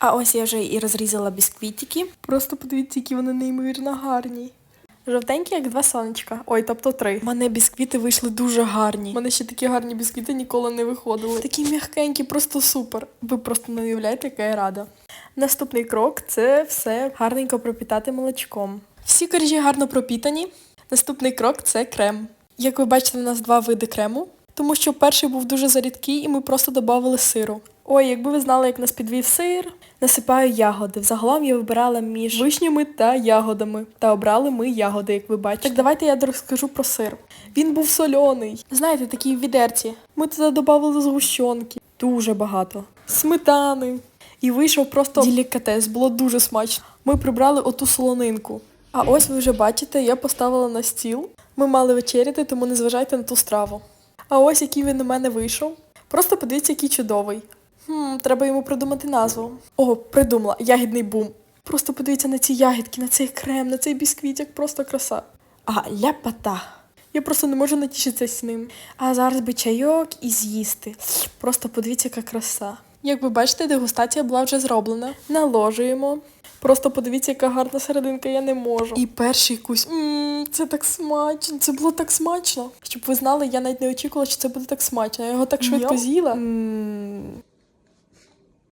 А ось я вже і розрізала бісквітики. Просто подивіться, які вони неймовірно гарні. Жовтенькі, як два сонечка. Ой, тобто три. У мене бісквіти вийшли дуже гарні. У мене ще такі гарні бісквіти ніколи не виходили. Такі м'ягкенькі, просто супер. Ви просто не уявляєте, яка я рада. Наступний крок це все гарненько пропітати молочком. Всі коржі гарно пропітані. Наступний крок це крем. Як ви бачите, у нас два види крему, тому що перший був дуже зарідкий, і ми просто додавали сиру. Ой, якби ви знали, як нас підвів сир, насипаю ягоди. Взагалом я вибирала між вишнями та ягодами. Та обрали ми ягоди, як ви бачите. Так давайте я розкажу про сир. Він був сольоний. Знаєте, такі відерці. Ми туди додавали згущенки. Дуже багато. Сметани. І вийшов просто делікатес, було дуже смачно. Ми прибрали оту солонинку. А ось ви вже бачите, я поставила на стіл. Ми мали вечеряти, тому не зважайте на ту страву. А ось який він у мене вийшов. Просто подивіться, який чудовий. Хм, треба йому придумати назву. О, придумала, ягідний бум. Просто подивіться на ці ягідки, на цей крем, на цей бісквіт, як просто краса. Ага, ляпата. Я просто не можу натішитися з ним. А зараз би чайок і з'їсти. Просто подивіться, яка краса. Як ви бачите, дегустація була вже зроблена. Наложуємо. Просто подивіться, яка гарна серединка, я не можу. І перший кусь. Ммм, це так смачно. Це було так смачно. Щоб ви знали, я навіть не очікувала, що це буде так смачно. Я його так швидко з'їла. Ммм.